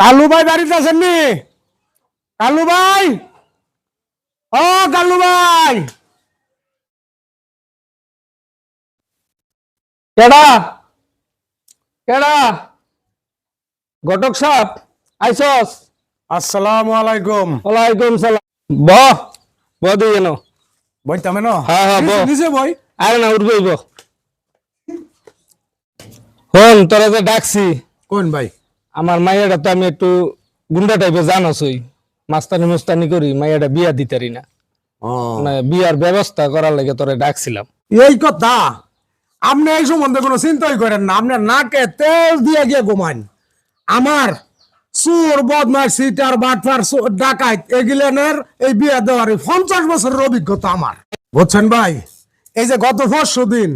কালু ভাই বাড়িতে আছেন নি? কালু ভাই? ও কালু ভাই। কেডা? কেডা? ঘটক সাপ আইসস? আসসালামু আলাইকুম। ওয়ালাইকুম সালাম। ব ব দিয়ে কেন বইতামে ন? হ্যাঁ, হ্যাঁ, বল। নিচে বই? আরে না উঠবই ব হন তোরা যে ডাকছি। কোন ভাই? আমার মাইয়াটা তো আমি একটু গুন্ডা টাইপের জানোসই মাস্তানি মুস্তানি করি মাইয়াটা বিয়া দিতারি না। মানে বিয়ার ব্যবস্থা করার লাগে তোরে ডাকছিলাম। এই কথা আপনি এই সম্বন্ধে কোনো চিন্তাই করেন না আপনার নাকে তেল দিয়ে গিয়ে ঘুমান আমার চোর বদমাস সিটার বাটফার ডাকাইত এগুলেনের এই বিয়ে দেওয়ার পঞ্চাশ বছরের অভিজ্ঞতা আমার। বুঝছেন ভাই? এই যে গত পরশু দিন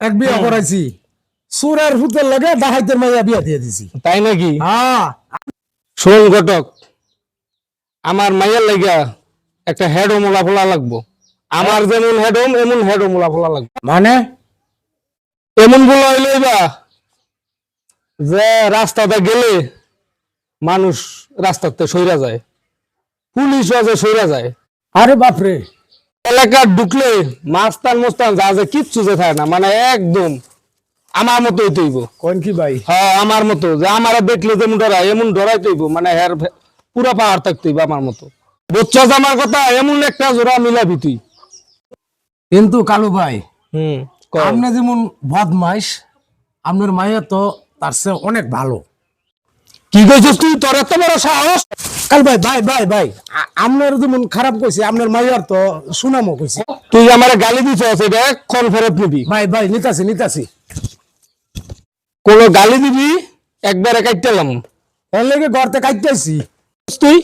এক বিয়ে করাইছি সুরের ফুতের লগে ডাকাইতের মাইয়া বিয়ে দিয়ে দিছি। তাই নাকি? হ্যাঁ। শোন ঘটক আমার মাইয়ার লাগা একটা হেডও মোলা ফোলা লাগবো। আমার যেমন হেড হেডম এমন হেডও মোলা ফোলা লাগবে। মানে? এমন বলা হইলে বা যে রাস্তাতে গেলে মানুষ রাস্তাতে সইরা যায় পুলিশ যে সইরা যায়। আরে বাপরে। এলাকা ঢুকলে মাস্তান মোস্তান যা যে কিচ্ছু যে থাকে না মানে একদম আমার মতো হইতেইব কোন কি ভাই? হ্যাঁ আমার মতো। যে আমার দেখলে যেমন ডরাই এমন ডরাই তৈব মানে হের পুরা পাহাড় থাকতেইব আমার মতো। বুঝছস আমার কথা? এমন একটা জোড়া মিলাবি তুই। কিন্তু কালু ভাই হুম আপনি যেমন বদমাইশ আপনার মাইয়া তো তার চেয়ে অনেক ভালো। কি কইছিস তুই? তোর এত বড় সাহস? কাল ভাই ভাই ভাই ভাই আপনার যেমন খারাপ কইছে আপনার মাইয়ার তো সুনামও কইছে। তুই আমার গালি দিছস এটা এক্ষণ ফেরত নিবি। ভাই ভাই নিতাছি নিতাছি। কোন গালি দিবি একবারে কাটতেলাম এর লেগে গড়তে কাটতেছি তুই?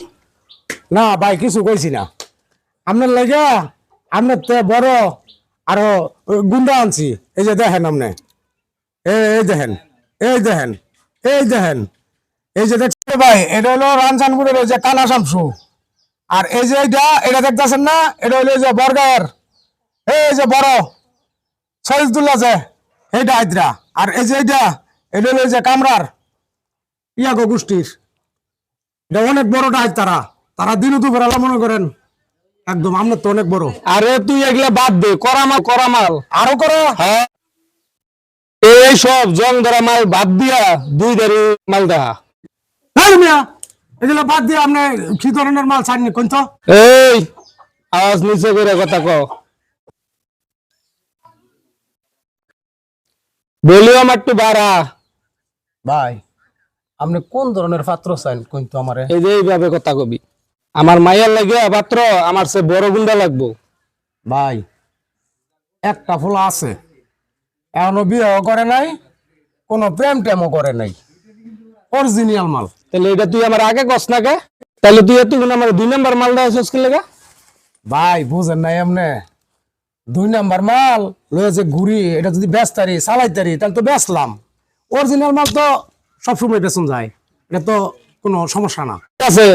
না ভাই কিছু কইছি না। আপনার লেগে আপনার তে বড় আরও গুন্ডা আনছি। এই যে দেখেন আপনি। এই এই দেখেন এই দেখেন এই দেখেন। এই যে দেখছেন ভাই এটা হলো রানসানপুরের ওই যে কালা শামসু। আর এই যে এটা এটা দেখতেছেন না? এটা হলো এই যে বর্গার এই যে বড় শহীদুল্লাহ যে এইটা হাইদ্রা আর এই যে এইটা এটা হলো যে কামরার ইয়াগো গোষ্ঠীর। এটা অনেক বড় ডাইত তারা। তারা দিন দুপুর আলা মনে করেন একদম আপনার তো অনেক বড়। আরে তুই এগুলা বাদ দে করামাল করামাল আরও করো? হ্যাঁ। এই সব জং ধরা মাল বাদ দিয়া দুই দাঁড়ি মাল দেখা হ্যাঁ মিয়া এগুলো বাদ দিয়ে আপনি কি ধরনের মাল ছাড়নি কোন তো? এই আওয়াজ নিচে করে কথা ক ভলিউম একটু বাড়া। ভাই আপনি কোন ধরনের পাত্র চান কোন তো আমারে? এই যে এইভাবে কথা কবি। আমার মায়ের লাগে পাত্র আমার সে বড় গুন্ডা লাগবো। ভাই একটা ফুলা আছে। এখনও বিয়েও করে নাই কোনো প্রেম টেমও করে নাই। অরিজিনাল মাল। তাহলে এটা তুই আমার আগে কস না তাহলে তুই এত আমার দুই নাম্বার মাল দেওয়া শেষ করলে ভাই বুঝেন নাই এমনে দুই নাম্বার মাল লয়ে যে ঘুরি এটা যদি বেচতারি চালাইতারি তাহলে তো বেচলাম। অরিজিনাল মাল তো সবসময় বেচন যায়। এটা তো কোনো সমস্যা না। ঠিক আছে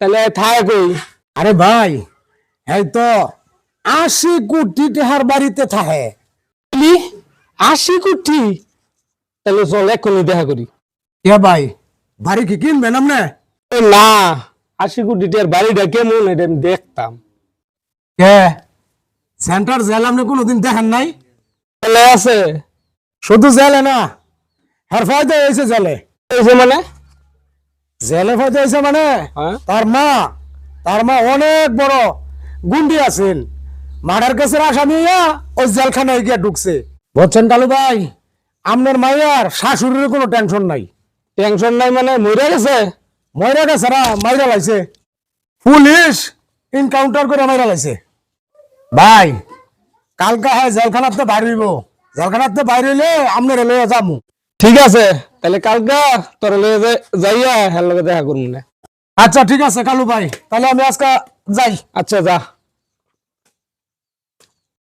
তাহলে থাক আরে ভাই এই তো আশি কোটি টাকার বাড়িতে থাকে? আশি কোটি? তাহলে চল এক্ষুনি দেখা করি। কে ভাই বাড়ি কি কিনবেন আপনি? না আশি কোটি টাকার বাড়িটা কেমন এটা আমি দেখতাম। কে? সেন্টার জেল আপনি কোনোদিন দেখেন নাই? তাহলে আছে। শুধু জেলে না হের ফায়দা হয়েছে জেলে। এই মানে? জেলে ফায়দা হয়েছে মানে? হ্যাঁ। তার মা তার মা অনেক বড় গুন্ডি আছেন। মার্ডার কেসের আসামি ওই জেলখানায় গিয়ে ঢুকছে। বুঝছেন কালু ভাই আপনার মাইয়ার শাশুড়ির কোনো টেনশন নাই। টেনশন নাই মানে? মরে গেছে? ময়রা গেছে না মাইরা লাইছে। পুলিশ ইনকাউন্টার করে মাইরা লাইছে। ভাই। কালকা হ্যাঁ জেলখানাতে বাইর হইব। জেলখানাতে বাইর হইলে আপনার লইয়া যামু। ঠিক আছে তাহলে কালকা তোর লয়ে যাই- যাইয়া হের লগে দেখা করব না। আচ্ছা ঠিক আছে কালু ভাই। তাহলে আমি আজকে যাই। আচ্ছা যা।